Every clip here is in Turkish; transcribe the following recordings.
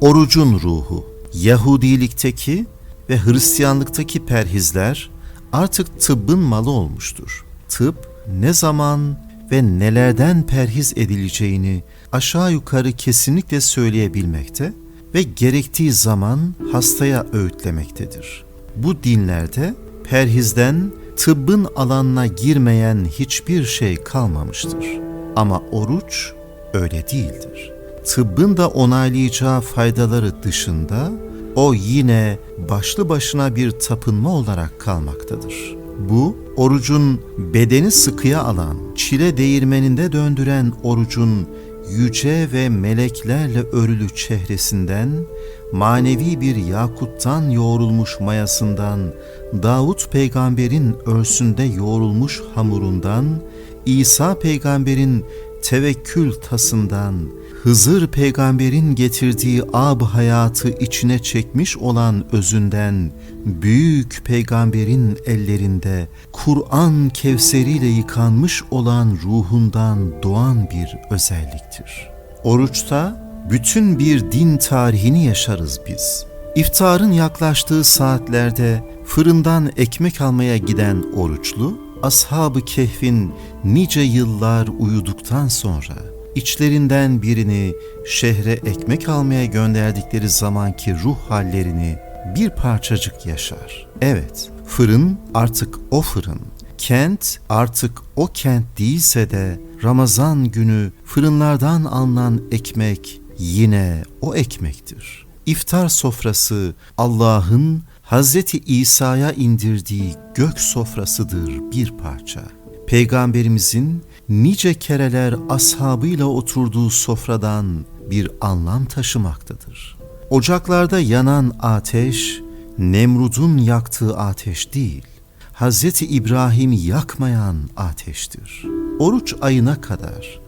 Orucun ruhu, Yahudilikteki ve Hristiyanlıktaki perhizler artık tıbbın malı olmuştur. Tıp ne zaman ve nelerden perhiz edileceğini aşağı yukarı kesinlikle söyleyebilmekte ve gerektiği zaman hastaya öğütlemektedir. Bu dinlerde perhizden tıbbın alanına girmeyen hiçbir şey kalmamıştır. Ama oruç öyle değildir. Tıbbın da onaylayacağı faydaları dışında o yine başlı başına bir tapınma olarak kalmaktadır. Bu orucun bedeni sıkıya alan, çile değirmeninde döndüren orucun yüce ve meleklerle örülü çehresinden, manevi bir yakuttan yoğrulmuş mayasından, Davut peygamberin örsünde yoğrulmuş hamurundan, İsa peygamberin tevekkül tasından, Hızır peygamberin getirdiği ab hayatı içine çekmiş olan özünden, büyük peygamberin ellerinde Kur'an kevseriyle yıkanmış olan ruhundan doğan bir özelliktir. Oruçta bütün bir din tarihini yaşarız biz. İftarın yaklaştığı saatlerde fırından ekmek almaya giden oruçlu, Ashab-ı Kehf'in nice yıllar uyuduktan sonra içlerinden birini şehre ekmek almaya gönderdikleri zamanki ruh hallerini bir parçacık yaşar. Evet, fırın artık o fırın. Kent artık o kent değilse de Ramazan günü fırınlardan alınan ekmek yine o ekmektir. İftar sofrası Allah'ın Hazreti İsa'ya indirdiği gök sofrasıdır bir parça. Peygamberimizin nice kereler ashabıyla oturduğu sofradan bir anlam taşımaktadır. Ocaklarda yanan ateş, Nemrud'un yaktığı ateş değil, Hz. İbrahim'i yakmayan ateştir. Oruç ayına kadar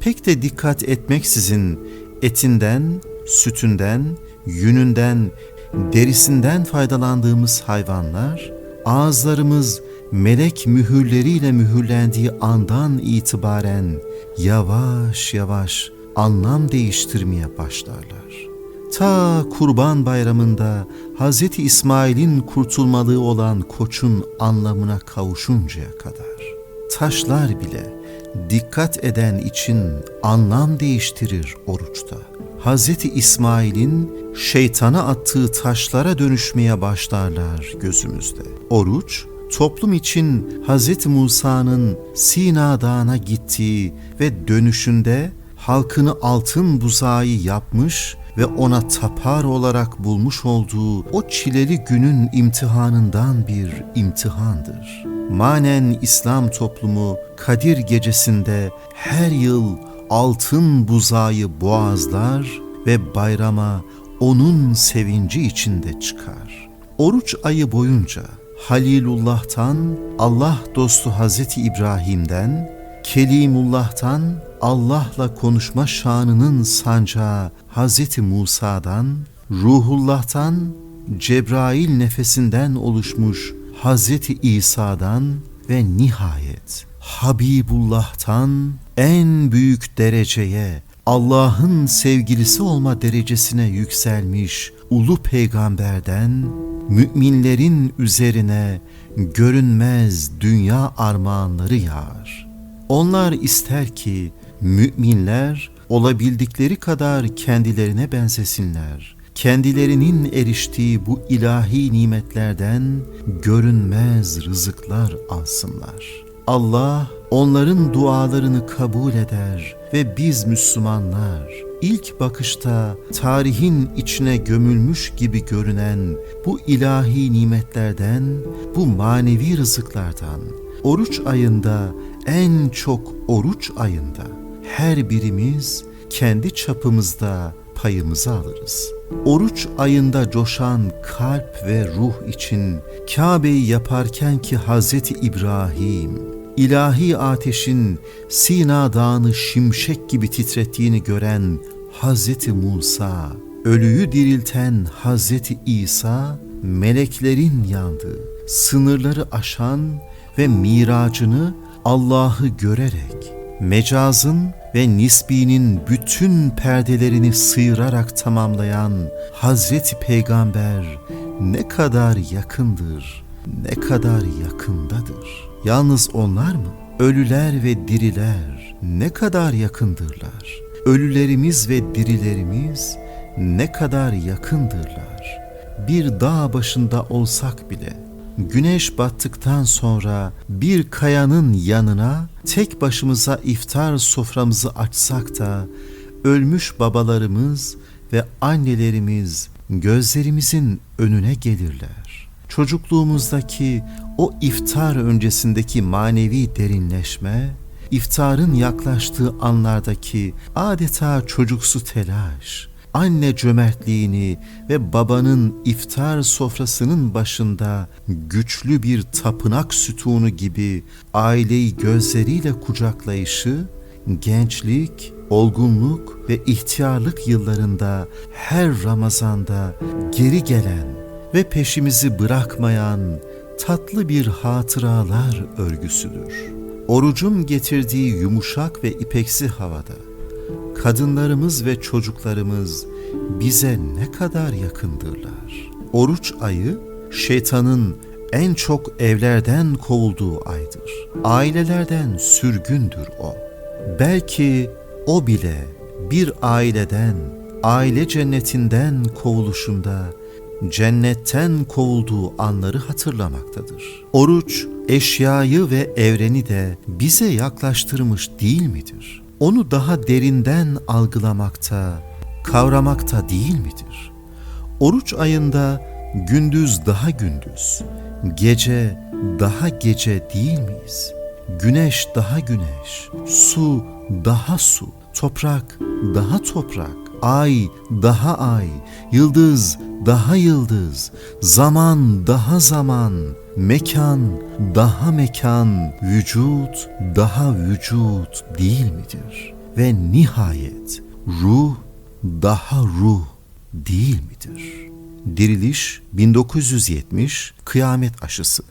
pek de dikkat etmeksizin etinden, sütünden, yününden, derisinden faydalandığımız hayvanlar, ağızlarımız melek mühürleriyle mühürlendiği andan itibaren yavaş yavaş anlam değiştirmeye başlarlar. Ta Kurban Bayramı'nda Hz. İsmail'in kurtulmalığı olan koçun anlamına kavuşuncaya kadar taşlar bile dikkat eden için anlam değiştirir oruçta. Hz. İsmail'in şeytana attığı taşlara dönüşmeye başlarlar gözümüzde. Oruç, toplum için Hz. Musa'nın Sina Dağı'na gittiği ve dönüşünde halkını altın buzağı yapmış ve ona tapar olarak bulmuş olduğu o çileli günün imtihanından bir imtihandır. Manen İslam toplumu Kadir gecesinde her yıl altın buzağı boğazlar ve bayrama onun sevinci içinde çıkar. Oruç ayı boyunca Halilullah'tan, Allah dostu Hazreti İbrahim'den, Kelimullah'tan, Allah'la konuşma şanının sancağı Hazreti Musa'dan, Ruhullah'tan, Cebrail nefesinden oluşmuş Hazreti İsa'dan ve nihayet Habibullah'tan en büyük dereceye Allah'ın sevgilisi olma derecesine yükselmiş ulu peygamberden müminlerin üzerine görünmez dünya armağanları yağar. Onlar ister ki müminler olabildikleri kadar kendilerine benzesinler. Kendilerinin eriştiği bu ilahi nimetlerden görünmez rızıklar alsınlar. Allah onların dualarını kabul eder ve biz Müslümanlar ilk bakışta tarihin içine gömülmüş gibi görünen bu ilahi nimetlerden, bu manevi rızıklardan, oruç ayında en çok oruç ayında her birimiz kendi çapımızda payımızı alırız. Oruç ayında coşan kalp ve ruh için Kabe'yi yaparken ki Hazreti İbrahim ilahi ateşin Sina Dağı'nı şimşek gibi titrettiğini gören Hazreti Musa, ölüyü dirilten Hazreti İsa, meleklerin yandığı, sınırları aşan ve miracını Allah'ı görerek, mecazın ve nisbinin bütün perdelerini sıyırarak tamamlayan Hazreti Peygamber ne kadar yakındır, ne kadar yakındadır. Yalnız onlar mı? Ölüler ve diriler ne kadar yakındırlar. Ölülerimiz ve dirilerimiz ne kadar yakındırlar. Bir dağ başında olsak bile güneş battıktan sonra bir kayanın yanına tek başımıza iftar soframızı açsak da ölmüş babalarımız ve annelerimiz gözlerimizin önüne gelirler. Çocukluğumuzdaki o iftar öncesindeki manevi derinleşme, iftarın yaklaştığı anlardaki adeta çocuksu telaş, anne cömertliğini ve babanın iftar sofrasının başında güçlü bir tapınak sütunu gibi aileyi gözleriyle kucaklayışı, gençlik, olgunluk ve ihtiyarlık yıllarında her Ramazan'da geri gelen ve peşimizi bırakmayan tatlı bir hatıralar örgüsüdür. Orucun getirdiği yumuşak ve ipeksi havada kadınlarımız ve çocuklarımız bize ne kadar yakındırlar. Oruç ayı şeytanın en çok evlerden kovulduğu aydır. Ailelerden sürgündür o. Belki o bile bir aileden, aile cennetinden kovuluşunda cennetten kovulduğu anları hatırlamaktadır. Oruç eşyayı ve evreni de bize yaklaştırmış değil midir? Onu daha derinden algılamakta, kavramakta değil midir? Oruç ayında gündüz daha gündüz, gece daha gece değil miyiz? Güneş daha güneş, su daha su, toprak daha toprak, ay daha ay, yıldız daha yıldız, zaman daha zaman, mekan daha mekan, vücut daha vücut değil midir? Ve nihayet ruh daha ruh değil midir? Diriliş 1970 Kıyamet Aşısı